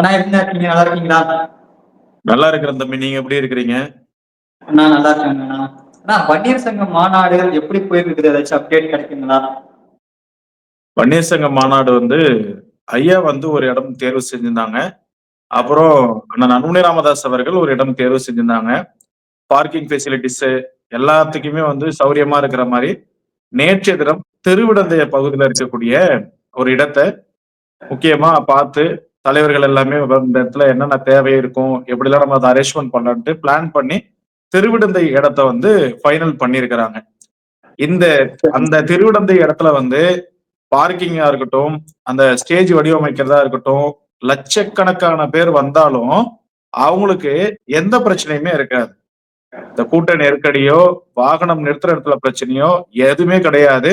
அண்ணா எப்படி இருக்கீங்க? நல்லா இருக்கீங்களா? நல்லா இருக்கிறேன் தம்பி. நீங்க எப்படி இருக்கிறீங்க? அண்ணா நல்லா இருக்காங்கண்ணா அண்ணா. வன்னியர் சங்கம் மாநாடு எப்படி போயிட்டு இருக்குது ஏதாச்சும் அப்டேட் கிடைக்குங்களா? வன்னியர் சங்க மாநாடு வந்து ஐயா வந்து ஒரு இடம் தேர்வு செஞ்சிருந்தாங்க. அப்புறம் அண்ணன் அன்புமணி ராமதாஸ் அவர்கள் ஒரு இடம் தேர்வு செஞ்சிருந்தாங்க. பார்க்கிங் ஃபெசிலிட்டிஸ் எல்லாத்துக்குமே வந்து சௌரியமா இருக்கிற மாதிரி நேற்றைய தினம் திருவிடந்தைய பகுதியில் இருக்கக்கூடிய ஒரு இடத்தை முக்கியமா பார்த்து தலைவர்கள் எல்லாமே இந்த இடத்துல என்னென்ன தேவை இருக்கும் எப்படிலாம் நம்ம அதை அரேஞ்ச்மெண்ட் பண்ணலான்ட்டு பிளான் பண்ணி திருவிடந்தை இடத்த வந்து ஃபைனல் பண்ணியிருக்கிறாங்க. இந்த அந்த திருவிடந்தை இடத்துல வந்து பார்க்கிங்கா இருக்கட்டும் அந்த ஸ்டேஜ் வடிவமைக்கிறதா இருக்கட்டும் லட்சக்கணக்கான பேர் வந்தாலும் அவங்களுக்கு எந்த பிரச்சனையுமே இருக்காது. இந்த கூட்ட நெருக்கடியோ வாகனம் நிறுத்துற இடத்துல பிரச்சனையோ எதுவுமே கிடையாது.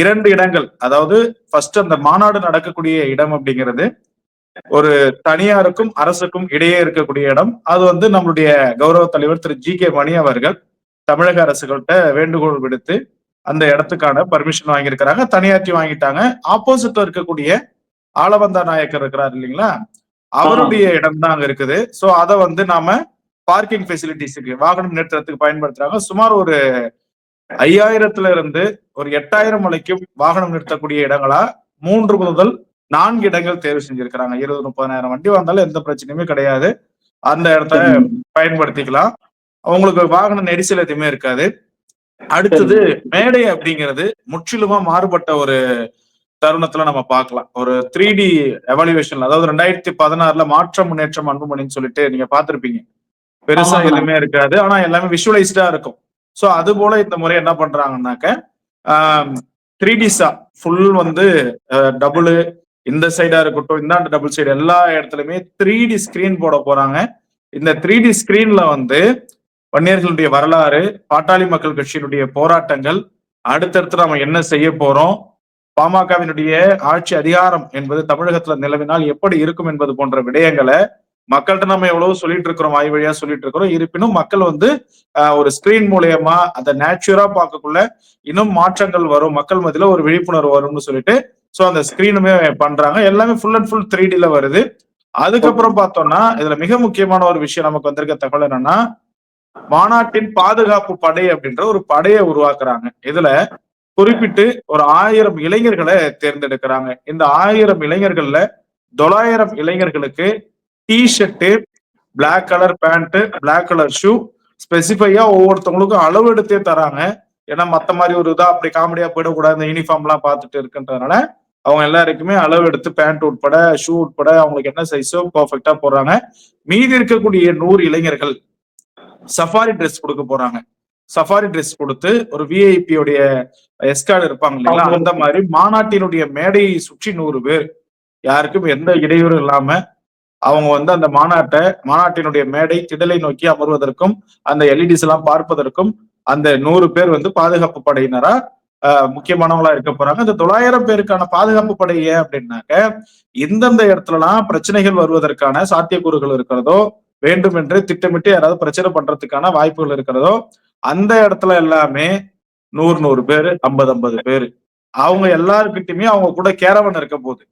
இரண்டு இடங்கள் அதாவது ஃபர்ஸ்ட் அந்த மாநாடு நடக்கக்கூடிய இடம் அப்படிங்கிறது ஒரு தனியாருக்கும் அரசுக்கும் இடையே இருக்கக்கூடிய இடம். அது வந்து நம்மளுடைய கௌரவ தலைவர் திரு ஜி கே மணி அவர்கள் தமிழக அரசுகள்கிட்ட வேண்டுகோள் விடுத்து அந்த இடத்துக்கான பர்மிஷன் வாங்கியிருக்கிறாங்க. தனியார்ட்டி வாங்கிட்டாங்க. ஆப்போசிட்ல இருக்கக்கூடிய ஆலவந்தா நாயக்கர் இருக்கிறார் இல்லைங்களா? அவருடைய இடம் தான் அங்க இருக்குது. சோ அதை வந்து நாம பார்க்கிங் ஃபெசிலிட்டிஸுக்கு வாகனம் நிறுத்துறதுக்கு பயன்படுத்துறாங்க. சுமார் ஒரு ஐயாயிரத்துல இருந்து ஒரு எட்டாயிரம் வரைக்கும் வாகனம் நிறுத்தக்கூடிய இடங்களா மூன்று முதல் நான்கு இடங்கள் தேர்வு செஞ்சிருக்கிறாங்க. இருபது முப்பதாயிரம் வண்டி வந்தாலும் எந்த பிரச்சனையுமே கிடையாது. அந்த இடத்த பயன்படுத்திக்கலாம். அவங்களுக்கு வாகன நெரிசல் எதுவுமே இருக்காது. அடுத்தது மேடை அப்படிங்கிறது முற்றிலுமா மாறுபட்ட ஒரு தருணத்துல நம்ம பார்க்கலாம். ஒரு த்ரீ டி எவாலுவேஷன்ல அதாவது ரெண்டாயிரத்தி பதினாறுல மாற்றம் முன்னேற்றம் அன்புமணின்னு சொல்லிட்டு நீங்க பார்த்திருப்பீங்க. பெருசா எதுவுமே இருக்காது. ஆனா எல்லாமே விஷுவலைஸ்டா இருக்கும். சோ அது போல இந்த முறை என்ன பண்றாங்கன்னாக்க த்ரீ டிஸா ஃபுல் வந்து டபுள் இந்த சைடா இருக்கட்டும் இந்தாண்ட டபுள் சைடு எல்லா இடத்துலயுமே த்ரீ டி ஸ்கிரீன் போட போறாங்க. இந்த த்ரீ டி ஸ்கிரீன்ல வந்து வன்னியர்களுடைய வரலாறு பாட்டாளி மக்கள் கட்சியினுடைய போராட்டங்கள் அடுத்தடுத்து நம்ம என்ன செய்ய போறோம் பாமகவினுடைய ஆட்சி அதிகாரம் என்பது தமிழகத்துல நிலவினால் எப்படி இருக்கும் என்பது போன்ற விடயங்களை மக்கள்கிட்ட நம்ம எவ்வளவு சொல்லிட்டு இருக்கிறோம் வாய் வழியா சொல்லிட்டு இருக்கிறோம். இருப்பினும் மக்கள் வந்து ஒரு ஸ்கிரீன் மூலியமா அதை நேச்சுரா பார்க்கக்குள்ள இன்னும் மாற்றங்கள் வரும் மக்கள் மத்தியில ஒரு விழிப்புணர்வு வரும்னு சொல்லிட்டு ஸோ அந்த ஸ்கிரீனுமே பண்றாங்க. எல்லாமே ஃபுல் அண்ட் ஃபுல் த்ரீ டில வருது. அதுக்கப்புறம் பார்த்தோம்னா இதுல மிக முக்கியமான ஒரு விஷயம் நமக்கு வந்திருக்க தகவல் என்னன்னா மாநாட்டின் பாதுகாப்பு படை அப்படின்ற ஒரு படையை உருவாக்குறாங்க. இதுல குறிப்பிட்டு ஒரு ஆயிரம் இளைஞர்களை தேர்ந்தெடுக்கிறாங்க. இந்த ஆயிரம் இளைஞர்கள்ல தொள்ளாயிரம் இளைஞர்களுக்கு T shirt black colour pant black colour shoe ஸ்பெசிஃபையா ஒவ்வொருத்தவங்களுக்கும் அளவு எடுத்தே தராங்க. ஏன்னா மத்த மாதிரி ஒரு இதா அப்படி காமெடியா போயிடக்கூடாது இந்த யூனிஃபார்ம் எல்லாம் பார்த்துட்டு இருக்குன்றதுனால அவங்க எல்லாருக்குமே அளவு எடுத்து பேண்ட் உட்பட ஷூ உட்பட அவங்களுக்கு என்ன சைஸோ பர்ஃபெக்டா போடுறாங்க. மீதி இருக்கக்கூடிய நூறு இளைஞர்கள் சஃபாரி ட்ரெஸ் கொடுக்க போறாங்க. சஃபாரி ட்ரெஸ் கொடுத்து ஒரு விஐபியோடைய எஸ்கார்டு இருப்பாங்க இல்லைங்களா? அந்த மாதிரி மாநாட்டினுடைய மேடையை சுற்றி நூறு பேர். யாருக்கும் எந்த இடையூறும் இல்லாம அவங்க வந்து அந்த மாநாட்டை மாநாட்டினுடைய மேடை திடலை நோக்கி அமர்வதற்கும் அந்த எல்இடிஸ் எல்லாம் பார்ப்பதற்கும் அந்த நூறு பேர் வந்து பாதுகாப்பு படையினரா முக்கியமானவங்களா இருக்க போறாங்க. இந்த தொள்ளாயிரம் பேருக்கான பாதுகாப்பு படை ஏன் அப்படின்னாக்க இந்தந்த இடத்துலலாம் பிரச்சனைகள் வருவதற்கான சாத்தியக்கூறுகள் இருக்கிறதோ வேண்டும் என்று திட்டமிட்டு யாராவது பிரச்சனை பண்றதுக்கான வாய்ப்புகள் இருக்கிறதோ அந்த இடத்துல எல்லாமே நூறு நூறு பேரு ஐம்பது ஐம்பது பேரு. அவங்க எல்லாருக்கிட்டையுமே அவங்க கூட கேரவன் இருக்க போகுது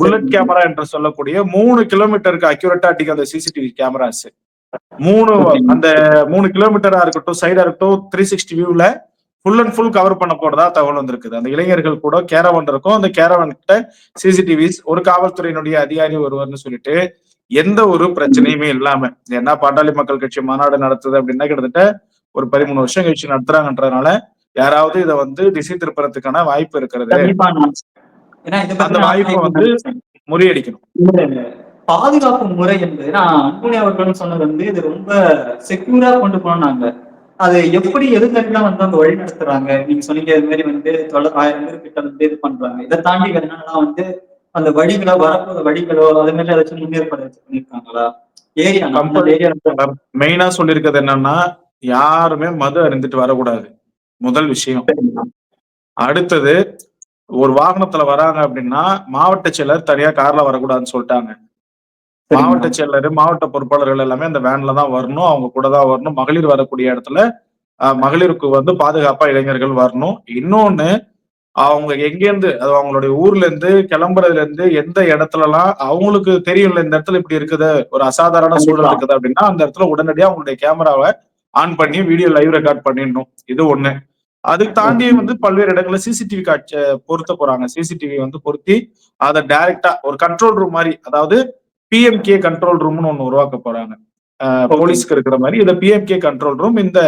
புல்லட் கேமரா என்று சொல்லக்கூடிய மூணு கிலோமீட்டருக்கு அக்யூரேட்டா அடிக்க அந்த சிசிடிவி கேமராஸ். மூணு அந்த மூணு கிலோமீட்டரா இருக்கட்டும் சைடா இருக்கட்டும் த்ரீ சிக்ஸ்டி வியூல ஃபுல் அண்ட் ஃபுல் கவர் பண்ண போறதா தகவல் வந்திருக்குது. அந்த இளைஞர்கள் கூட கேரவன் இருக்கும். அந்த கேரவன் கிட்ட சிசிடிவிஸ் ஒரு காவல்துறையினுடைய அதிகாரி ஒருவர்னு சொல்லிட்டு எந்த ஒரு பிரச்சனையுமே இல்லாம என்ன பாட்டாளி மக்கள் கட்சி மாநாடு நடத்துது அப்படின்னா கிட்டத்தட்ட ஒரு பதிமூணு வருஷம் கழிச்சு நடத்துறாங்கன்றதுனால யாராவது இதை வந்து திசை திருப்புறதுக்கான வாய்ப்பு இருக்கிறது. அந்த வாய்ப்பை வந்து முறியடிக்கணும். பாதுகாப்பு முறை என்பது நான் அன்புனி அவர்கள் சொன்னது வந்து இது ரொம்ப செக்யூரா கொண்டு போனாங்க. அது எப்படி எதுக்கெல்லாம் வந்து அந்த வழி நடத்துறாங்க? நீங்க சொன்னீங்க இது மாதிரி வந்து தொழில் ஆயிரம் பேர் கிட்ட வந்து இது பண்றாங்க. இதை தாண்டி என்னன்னா வந்து அந்த வழிகளோ வரப்போற வழிகளோ அது மாதிரி ஏதாச்சும் முன்னேற்பாடு பண்ணிருக்காங்களா ஏரியா மெயினா சொல்லியிருக்கிறது என்னன்னா யாருமே மது அறிந்துட்டு வரக்கூடாது. முதல் விஷயம். அடுத்தது ஒரு வாகனத்துல வராங்க அப்படின்னா மாவட்ட செயலர் தனியா கார்ல வரக்கூடாதுன்னு சொல்லிட்டாங்க. மாவட்ட செயலர் மாவட்ட பொறுப்பாளர்கள் எல்லாமே அந்த வேன்ல தான் வரணும். அவங்க கூட தான் வரணும். மகளிர் வரக்கூடிய இடத்துல மகளிருக்கு வந்து பாதுகாப்பா இளைஞர்கள் வரணும். இன்னொன்னு அவங்க எங்கேருந்து அது அவங்களுடைய ஊர்ல இருந்து கிளம்புறதுல இருந்து எந்த இடத்துல எல்லாம் அவங்களுக்கு தெரியும்ல இந்த இடத்துல இப்படி இருக்குது ஒரு அசாதாரண சூழல். இருக்குது அப்படின்னா அந்த இடத்துல உடனடியா அவங்களுடைய கேமராவை ஆன் பண்ணி வீடியோ லைவ் ரெக்கார்ட் பண்ணிடணும். இது ஒண்ணு. அதுக்கு தாண்டி வந்து பல்வேறு இடங்கள்ல சிசிடிவி காட்சி பொருத்த போறாங்க. சிசிடிவி வந்து பொருத்தி அதை டைரக்டா ஒரு கண்ட்ரோல் ரூம் மாதிரி அதாவது பிஎம்கே கண்ட்ரோல் ரூம்னு ஒண்ணு உருவாக்க போறாங்க. போலீஸ்க்கு இருக்கிற மாதிரி. இதை பிஎம்கே கண்ட்ரோல் ரூம் இந்த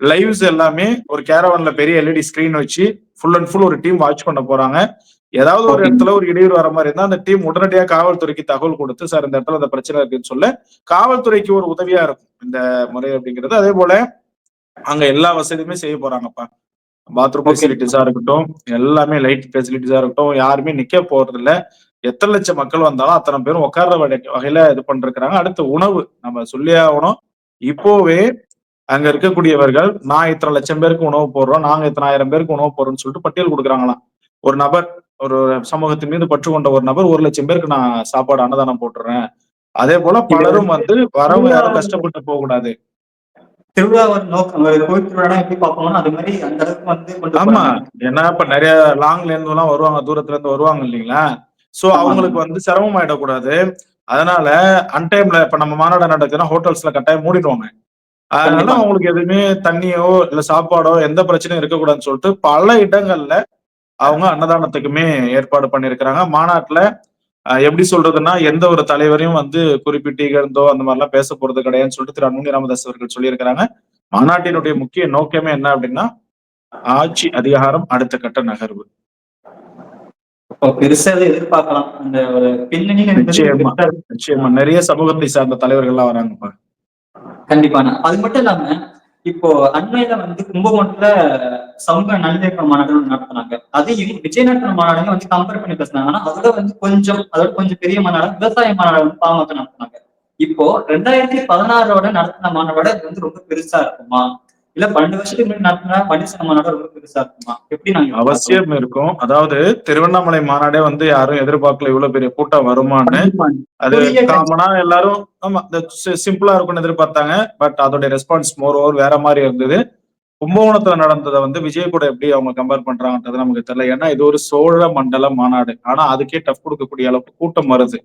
லைவ்ஸ் எல்லாமே ஒரு கேரவன்ல பெரிய எல்இடி ஸ்கிரீன் வச்சு ஃபுல் அண்ட் ஃபுல் ஒரு டீம் வாட்ச் பண்ண போறாங்க. ஏதாவது ஒரு. இடத்துல ஒரு இடையூறு வர மாதிரி இருந்தா அந்த டீம் உடனடியா காவல்துறைக்கு தகவல் கொடுத்து சார் இந்த இடத்துல இந்த பிரச்சனை இருக்குன்னு சொல்ல. காவல்துறைக்கு ஒரு உதவியா இருக்கும் இந்த முறை அப்படிங்கிறது. அதே போல அங்க எல்லா வசதியுமே செய்ய போறாங்கப்பா. பாத்ரூம். ஃபெசிலிட்டிஸா இருக்கட்டும் எல்லாமே லைட் ஃபெசிலிட்டிஸா இருக்கட்டும் யாருமே நிக்க போறது இல்ல எத்தனை லட்சம் மக்கள் வந்தாலும் அத்தனை பேரும் உட்கார்ற வகை- வகையில இது பண்ணிருக்கிறாங்க. அடுத்து உணவு. நம்ம சொல்லி ஆகணும். இப்போவே அங்க இருக்கக்கூடியவர்கள் நான் இத்தனை லட்சம் பேருக்கு உணவு போடுறோம் நாங்க இத்தனை ஆயிரம் பேருக்கு உணவு போடுறோம்னு சொல்லிட்டு பட்டியல் கொடுக்குறாங்களாம். ஒரு நபர் ஒரு சமூகத்தின் மீது பற்று கொண்ட ஒரு நபர் ஒரு லட்சம் பேருக்கு நான் சாப்பாடு அன்னதானம் போட்டுறேன். அதே போல பலரும் வந்து வரவங்க யாரும் கஷ்டப்பட்டு போக கூடாது திருவிழாவை நோக்கம். கோயில் திருவிழா எப்படி பார்ப்போம்னா அது மாதிரி அந்த அளவுக்கு வந்து கொண்டு ஆமா. ஏன்னா இப்ப நிறைய லாங்ல இருந்து எல்லாம் வருவாங்க தூரத்துல இருந்து வருவாங்க இல்லைங்களா? சோ. அவங்களுக்கு வந்து சிரமம் ஆயிடக்கூடாது. அதனால அன்டைம்ல இப்ப நம்ம மாநாடு நடக்குதுன்னா ஹோட்டல்ஸ்ல கட்டாயம் மூடிடுவாங்க. அதனால. அவங்களுக்கு எதுவுமே தண்ணியோ இல்ல சாப்பாடோ எந்த பிரச்சனையும் இருக்கக்கூடாதுன்னு சொல்லிட்டு பல இடங்கள்ல அவங்க அன்னதானத்துக்குமே ஏற்பாடு பண்ணிருக்கிறாங்க மாநாட்டுல அஹ், எப்படி சொல்றதுன்னா எந்த ஒரு தலைவரையும் வந்து குறிப்பிட்டு இகழ்ந்தோ அந்த மாதிரிலாம் பேச போறது கிடையாதுன்னு சொல்லிட்டு திரு அன்புமணி ராமதாஸ் அவர்கள் சொல்லியிருக்கிறாங்க. மாநாட்டினுடைய முக்கிய நோக்கமே என்ன அப்படின்னா ஆட்சி அதிகாரம் அடுத்த கட்ட நகர்வு. இப்போ பெருசா இதை எதிர்பார்க்கலாம். அந்த ஒரு நிச்சயமா. நிச்சயமா. நிறைய சமூகத்தை சார்ந்த தலைவர்கள்லாம் வராங்கப்பா கண்டிப்பான அது மட்டும் இல்லாம இப்போ அண்மையில வந்து கும்பகோணத்துல சமூக நல்லிணக்க மாநாடுகள் நடத்துனாங்க. அதையும் விஜய் நடத்தின மாநாடுங்க வந்து கம்பேர் பண்ணி பேசினாங்க ஆனா அதோட வந்து கொஞ்சம் அதோட கொஞ்சம் பெரிய மாநாடு விவசாய மாநாடு வந்து பாமக நடத்துனாங்க. இப்போ ரெண்டாயிரத்தி பதினாறோட நடத்தின மாநாடோட இது வந்து ரொம்ப பெருசா இருக்குமா? இல்ல பன்னெண்டு வருஷத்துக்கு முன்னாடி நடத்தின பன்னீர்செல்வம் மாநாடு ரொம்ப பெருசா இருக்குமா? எப்படி நாங்க அவசியம் இருக்கும். அதாவது திருவண்ணாமலை மாநாடே வந்து யாரும் எதிர்பார்க்கல இவ்வளவு பெரிய கூட்டம் வருமான்னு. கண்டிப்பா. அது காமனா எல்லாரும் ஆமா சிம்பிளா இருக்கும்னு எதிர்பார்த்தாங்க. பட் அதோட ரெஸ்பான்ஸ் மோர் ஓவர் வேற மாதிரி இருந்தது. கும்பகோணத்துல நடந்ததை வந்து விஜய் கூட எப்படி அவங்க கம்பேர் பண்றாங்கன்றது நமக்கு தெரியல. ஏன்னா இது ஒரு சோழ மண்டல மாநாடு. ஆனா அதுக்கே டஃப் கொடுக்கக்கூடிய அளவுக்கு கூட்டம் வருது.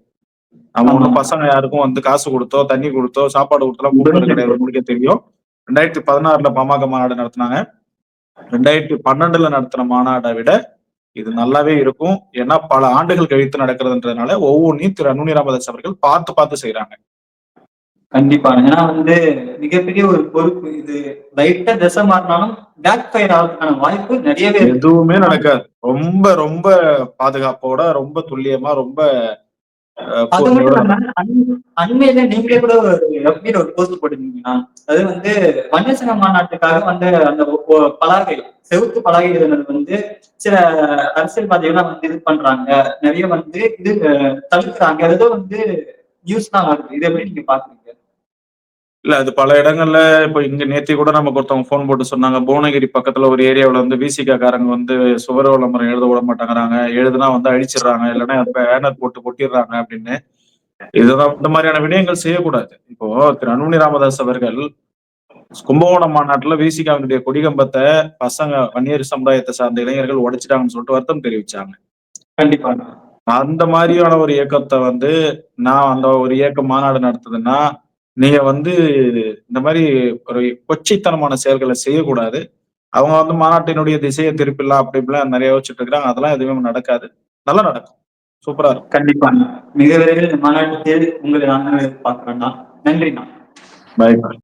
நம்ம ஆமா. பசங்க யாருக்கும் வந்து காசு கொடுத்தோ தண்ணி கொடுத்தோ சாப்பாடு கூப்பிடுறது கிடையாது. உங்களுக்கு தெரியும். ரெண்டாயிரத்தி பதினாறுல பாமக மாநாடு நடத்தினாங்க. ரெண்டாயிரத்தி பன்னெண்டுல நடத்தின மாநாடை விட இது நல்லாவே இருக்கும். ஏன்னா பல ஆண்டுகள் கழித்து நடக்கிறதுன்றதுனால ஒவ்வொன்றையும் திரு அன்புமணி ராமதாஸ் அவர்கள் பார்த்து பார்த்து செய்யறாங்க கண்டிப்பா ஏன்னா வந்து மிகப்பெரிய ஒரு பொறுப்பு இது. லைட்டா திசை மாறினாலும் பேக் ஃபயர் ஆகிறதுக்கான வாய்ப்பு நிறையவே எதுவுமே நடக்காது. ரொம்ப ரொம்ப பாதுகாப்போட ரொம்ப துல்லியமா ரொம்ப அது மட்டும் இல்லாம அண்- அண்மையில நீங்களே கூட ஒரு FB-ல ஒரு போஸ்ட் போட்டிருந்தீங்கன்னா அது வந்து வன்னியசங்க மாநாட்டுக்காக வந்து அந்த பலகை செவுத்து பலகை இருந்தது வந்து சில அரசியல்வாதிகள்லாம் வந்து இது பண்றாங்க. நிறைய வந்து இது தடுக்கிறாங்க ஏதோ வந்து நியூஸ் தான் வருது. இது எப்படி நீங்க பாக்குறீங்க? இல்ல அது பல இடங்கள்ல இப்ப இங்க நேத்தி கூட நமக்கு ஒருத்தவங்க ஃபோன் போட்டு சொன்னாங்க. புவனகிரி பக்கத்துல ஒரு ஏரியாவுல வந்து விசிகா காரங்க வந்து சுவர விளம்பரம் எழுத விட மாட்டேங்கிறாங்க. எழுதுனா வந்து அழிச்சிடுறாங்க. இல்லைன்னா பேனர் போட்டு கொட்டிடுறாங்க அப்படின்னு. இதுதான் இந்த மாதிரியான விடயங்கள் செய்யக்கூடாது. இப்போ திரு அன்புமணி ராமதாஸ் அவர்கள் கும்பகோணம் மாநாட்டுல விசிகாவினுடைய கொடிகம்பத்தை பசங்க வன்னியர் சமுதாயத்தை சார்ந்த இளைஞர்கள் உடைச்சிட்டாங்கன்னு சொல்லிட்டு வருத்தம் தெரிவிச்சாங்க. கண்டிப்பா. அந்த மாதிரியான ஒரு இயக்கத்தை வந்து நான் அந்த ஒரு இயக்க மாநாடு நடத்துதுன்னா நீங்க வந்து இந்த மாதிரி ஒரு கொச்சைத்தனமான செயல்களை செய்யக்கூடாது. அவங்க வந்து மாநாட்டினுடைய திசையை திருப்பிடலாம் அப்படி இப்படிலாம் நிறைய யோசிச்சுட்டு இருக்கிறாங்க. அதெல்லாம் எதுவுமே நடக்காது. நல்லா நடக்கும். சூப்பரா இருக்கும். கண்டிப்பா. மிக விரைவில் இந்த மாநாட்டத்தில் உங்களை நான் பார்க்கிறேன் நன்றிண்ணா. பாய்